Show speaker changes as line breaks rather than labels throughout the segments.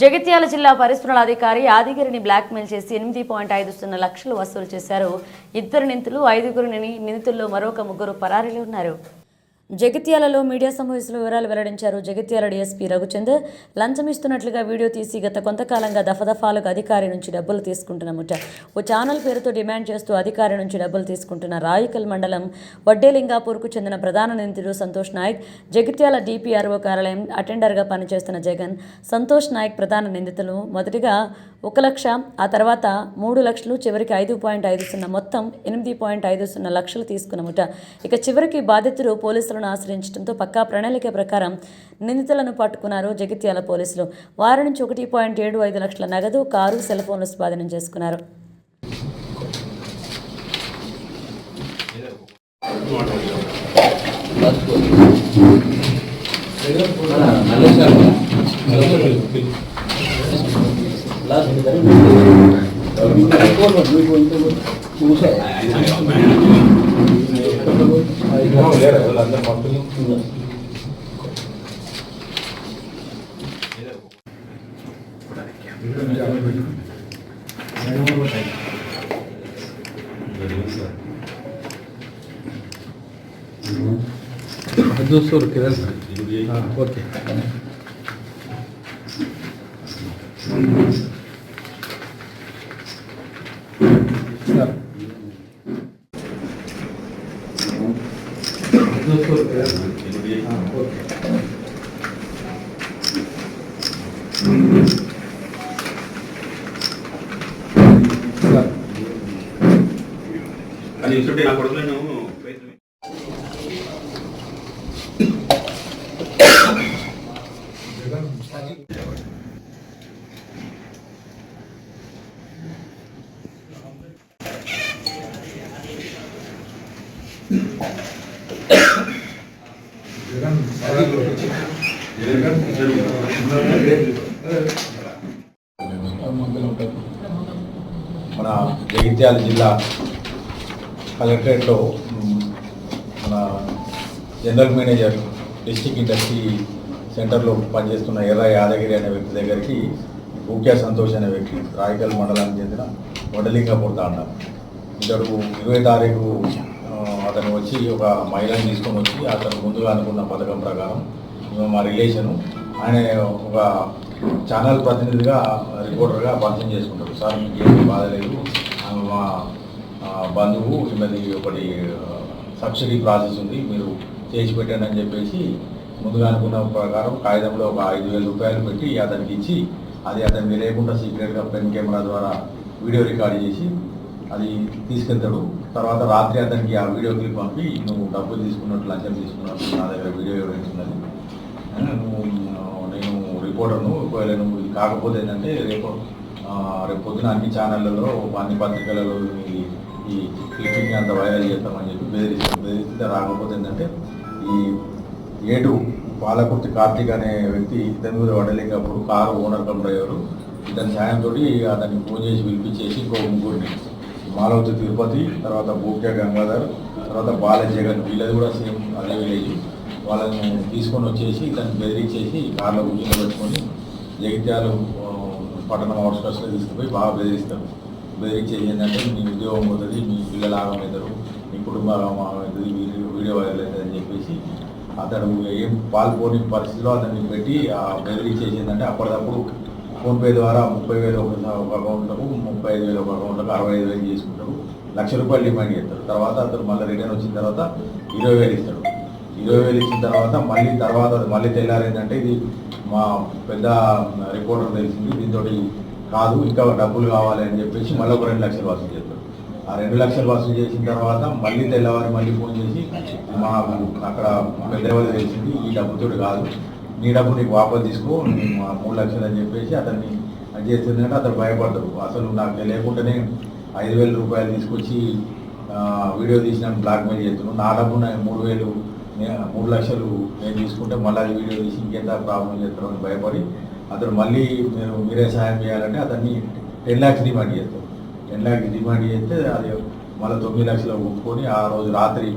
జగిత్యాల జిల్లా పరిశ్రమల అధికారి యాదగిరిని బ్లాక్మెయిల్ చేసి ఎనిమిది పాయింట్ ఐదు సున్నా లక్షలు వసూలు చేశారు. ఇద్దరు నిందితులు ఐదుగురు నిందితుల్లో మరొక ముగ్గురు పరారీలు ఉన్నారు. జగిత్యాలలో మీడియా సమావేశంలో వివరాలు వెల్లడించారు జగిత్యాల డీఎస్పీ రఘుచంద్. లంచం ఇస్తున్నట్లుగా వీడియో తీసి గత కొంతకాలంగా దఫదఫాలుగా అధికారి నుంచి డబ్బులు తీసుకుంటున్న ఓ ఛానల్ పేరుతో డిమాండ్ చేస్తూ అధికారి నుంచి డబ్బులు తీసుకుంటున్న రాయికల్ మండలం వడ్డేలింగాపూర్కు చెందిన ప్రధాన నిందితుడు సంతోష్ నాయక్ జగిత్యాల డిపిఆర్ఓ కార్యాలయం అటెండర్గా పనిచేస్తున్న జగన్ సంతోష్ నాయక్ ప్రధాన నిందితులు. మొదటిగా ఒక లక్ష ఆ తర్వాత మూడు లక్షలు చివరికి ఐదు పాయింట్ ఐదు సున్నా మొత్తం ఎనిమిది పాయింట్ ఐదు సున్నా లక్షలు తీసుకున్నముట. ఇక చివరికి బాధితుడు పోలీసులను ఆశ్రయించడంతో పక్కా ప్రణాళిక ప్రకారం నిందితులను పట్టుకున్నారు జగిత్యాల పోలీసులు. వారి నుంచి ఒకటి పాయింట్ ఏడు ఐదు లక్షల నగదు కారు సెల్ ఫోన్లు స్వాధీనం చేసుకున్నారు.
last year, current year. We can afford what we going to do, sir. No, later, we'll
have them up to you. दो सौ रुपये
ओके చేసుకోవాలి
అది ఇన్సుంటే నా కొడుకులను Thank you.
మన జగిత్యాల జిల్లా కలెక్టరేట్లో మన జనరల్ మేనేజర్ డిస్టిక్ ఇండస్ట్రీ సెంటర్లో పనిచేస్తున్న ఎర్ర యాదగిరి అనే వ్యక్తి దగ్గరికి భూక్యా సంతోష్ అనే వ్యక్తి రాయకల్ మండలానికి చెందిన వడలింగపూర్ తాండ ఇతడు ఇరవై తారీఖు అతను వచ్చి ఒక మహిళను తీసుకొని వచ్చి అతను ముందుగా అనుకున్న పథకం ప్రకారం మా రిలేషను. ఆయన ఒక ఛానల్ ప్రతినిధిగా రిపోర్టర్గా పరిచయం చేసుకుంటారు సార్ మీకు ఏమి బాధ లేదు. ఆమె మా బంధువు ఈమెది ఒకటి సబ్సిడీ ప్రాసెస్ ఉంది. మీరు చేసి పెట్టండి అని చెప్పేసి ముందుగా అనుకున్న ప్రకారం కాగితంలో ఒక ఐదు వేల రూపాయలు పెట్టి అతనికి ఇచ్చి అది అతనికి లేకుండా సీక్రెట్గా పెన్ కెమెరా ద్వారా వీడియో రికార్డ్ చేసి అది తీసుకెళ్తాడు. తర్వాత రాత్రి అతనికి ఆ వీడియో క్లిప్ పంపి నువ్వు డబ్బులు తీసుకున్నట్టు లంచం తీసుకున్నట్టు నా దగ్గర వీడియో ఎవిడెన్స్ నేను రిపోర్టర్ను ఒకవేళ నువ్వు ఇది కాకపోతే ఏంటంటే రేపు రేపు పొద్దున అన్ని ఛానళ్ళలో అన్ని పత్రికలలో ఈ ఈ క్లిప్పింగ్ అంత వైరల్ చేస్తామని చెప్పి బెదిరిస్తాం బెదిరిస్తే రాకపోతే ఏంటంటే ఈ ఏటు పాలకుర్తి కార్తీక్ అనే వ్యక్తి ఇతని మీద పడలేకప్పుడు కారు ఓనర్ కమ్ డ్రైవరు ఇతని సాయంతో అతన్ని ఫోన్ చేసి పిలిపించేసి ఇంకో ముగ్గురిని మాలవతి తిరుపతి తర్వాత బూక్య గంగాధర్ తర్వాత బాల జగన్ వీళ్ళది కూడా సేమ్ అదే విలేజ్. వాళ్ళని తీసుకొని వచ్చేసి ఇతన్ని బెదిరించేసి కార్లో కూర్చొని పెట్టుకొని జగిత్యాలు పట్టణం అవుట్స్కట్స్లో తీసుకుపోయి బాగా బెదిరిస్తారు. బెదిరించేది ఏంటంటే మీ ఉద్యోగం పోతుంది మీ పిల్లలు ఆగమవుతారు మీ కుటుంబాలు ఆగమవుతుంది వీడియో వీడియో వైరల్ అవుతుంది అని చెప్పేసి అతడు ఏం పాల్పోని పరిస్థితిలో అతన్ని పెట్టి ఆ బెదిరించేసి ఏంటంటే అప్పటికప్పుడు ఫోన్పే ద్వారా ముప్పై వేలు ఒక ఒక అకౌంట్లకు ముప్పై ఐదు వేలు ఒక అకౌంట్లకు అరవై ఐదు వేలు చేసుకుంటారు. లక్ష రూపాయలు డిమాండ్ చేస్తారు. తర్వాత అతను మళ్ళీ రిటర్న్ వచ్చిన తర్వాత ఇరవై వేలు ఇస్తాడు. ఇరవై వేలు ఇచ్చిన తర్వాత మళ్ళీ తర్వాత మళ్ళీ తెల్లారేంటంటే ఇది మా పెద్ద రిపోర్టర్ తెలిసింది దీంతో కాదు ఇంకా డబ్బులు కావాలి అని చెప్పేసి మళ్ళీ ఒక రెండు లక్షలు వసూలు చేస్తారు ఆ రెండు లక్షలు వసూలు చేసిన తర్వాత మళ్ళీ తెల్లవారి మళ్ళీ ఫోన్ చేసి మా అక్కడ పెద్ద తెలిసింది ఈ డబ్బుతో కాదు నీ డబ్బు నీకు వాపస్ తీసుకో మా మూడు లక్షలు అని చెప్పేసి అతన్ని అది చేస్తుందంటే అతను భయపడ్డారు అసలు నాకు తెలియకుండానే ఐదు వేల రూపాయలు తీసుకొచ్చి వీడియో తీసిన బ్లాక్మెయిల్ చేస్తున్నాను. నా డబ్బు మూడు వేలు మూడు లక్షలు నేను తీసుకుంటే మళ్ళీ వీడియో తీసి ఇంకెంత ప్రాబ్లం చేస్తారో అని భయపడి అతను మళ్ళీ నేను మీరే సహాయం చేయాలంటే అతన్ని టెన్ ల్యాక్స్ డిమాండ్ చేస్తారు టెన్ ల్యాక్స్ డిమాండ్ చేస్తే అది మళ్ళీ తొమ్మిది లక్షలు ఒప్పుకొని ఆ రోజు రాత్రి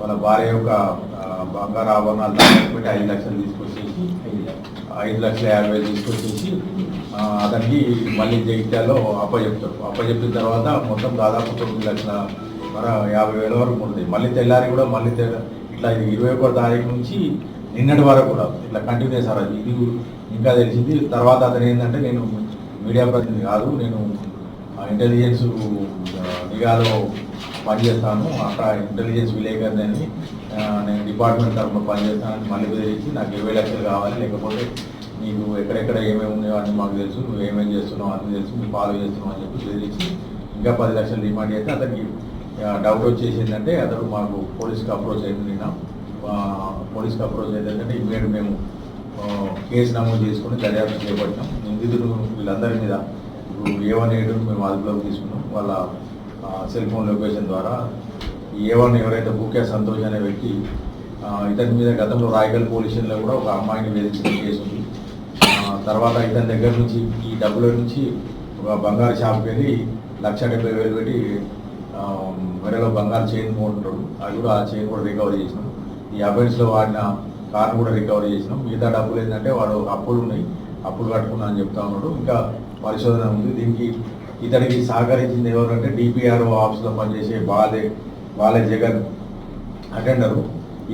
వాళ్ళ భార్య యొక్క బంగారు ఆభరణాలు పెట్టి ఐదు లక్షలు తీసుకొచ్చేసి ఐదు లక్షల యాభై వేలు తీసుకొచ్చేసి అతనికి మళ్ళీ జగిత్యాల్లో అప్పచెప్తారు అప్పచెప్పిన తర్వాత మొత్తం దాదాపు తొమ్మిది లక్షల యాభై వేల వరకు ఉంటుంది. మళ్ళీ తెల్లారి కూడా మళ్ళీ తెల్ల ఇట్లా ఇరవై ఒకటో తారీఖు నుంచి నిన్నటి వరకు కూడా ఇట్లా కంటిన్యూ సార్ అది ఇది ఇంకా తెలిసింది. తర్వాత అతను ఏంటంటే నేను మీడియా ప్రతినిధి కాదు నేను ఆ ఇంటెలిజెన్స్ ఆ, నిఘాలో పనిచేస్తాను. అక్కడ ఇంటెలిజెన్స్ విలేకరిని అని నేను డిపార్ట్మెంట్ తరఫున పనిచేస్తానని మళ్ళీ బెదిరించి నాకు ఇరవై లక్షలు కావాలి. లేకపోతే నీకు ఎక్కడెక్కడ ఏమేమి ఉన్నాయో అన్నీ మాకు తెలుసు. నువ్వు ఏమేమి చేస్తున్నావు అన్నీ తెలుసు. నువ్వు ఫాలో చేస్తున్నావు అని చెప్పి బెదిరించి ఇంకా పది లక్షలు డిమాండ్ చేస్తే అతనికి డౌట్ వచ్చేసిందంటే అతడు మాకు పోలీస్కి అప్రోచ్ అయింది నిన్న. పోలీస్కి అప్రోచ్ అయిందంటే ఇమీడియట్ మేము కేసు నమోదు చేసుకుని దర్యాప్తు చేపట్టాం. నిందితులు వీళ్ళందరి మీద ఇప్పుడు ఏ వన్ ఏడు మేము అదుపులోకి తీసుకున్నాం. వాళ్ళ సెల్ ఫోన్ లొకేషన్ ద్వారా ఏ వన్ ఎవరైతే బుకే సంతోష్ అనే వ్యక్తి ఇతని మీద గతంలో రాయగల్ పోలీస్ కూడా ఒక అమ్మాయిని వేధించిన కేసు ఉంది తర్వాత ఇతని దగ్గర నుంచి ఈ డబ్బుల నుంచి ఒక బంగారు షాప్కి వెళ్ళి లక్ష డెబ్బై వేలు పెట్టి మెడలో బంగారు చైన్ కొంటాడు అది కూడా ఆ చైన్ కూడా రికవర్ చేసినాం. ఈ అబైడ్స్లో వాడిన కార్ కూడా రికవర్ చేసినాం. మిగతా డబ్బులు ఏంటంటే వాడు అప్పులు ఉన్నాయి. అప్పులు కట్టుకున్నా అని చెప్తా ఉన్నాడు. ఇంకా పరిశోధన ఉంది. దీనికి ఇతనికి సహకరించింది ఎవరంటే డిపిఆర్ఓ ఆఫీస్లో పనిచేసే బాలే బాలే జగన్ అటెండరు.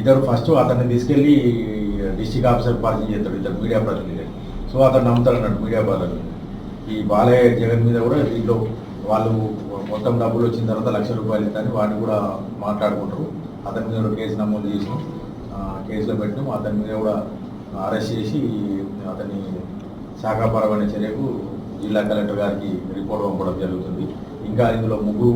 ఇతడు ఫస్ట్ అతన్ని తీసుకెళ్ళి డిస్టిక్ ఆఫీసర్ పరిచయం చేస్తాడు ఇద్దరు మీడియా ప్రతినిధి. సో అతను నమ్ముతాడు అన్నట్టు మీడియా ప్రతినిధి ఈ బాలయ్య జగన్ మీద కూడా దీంట్లో వాళ్ళు మొత్తం డబ్బులు వచ్చిన తర్వాత లక్ష రూపాయలు ఇస్తాను వాటిని కూడా మాట్లాడుకుంటారు. అతని మీద కేసు నమోదు చేసినాం. కేసులో పెట్టినాం. అతని మీద కూడా అరెస్ట్ చేసి అతని శాఖాపరమైన చర్యకు జిల్లా కలెక్టర్ గారికి రిపోర్ట్ పంపడం జరుగుతుంది. ఇంకా ఇందులో ముగ్గురు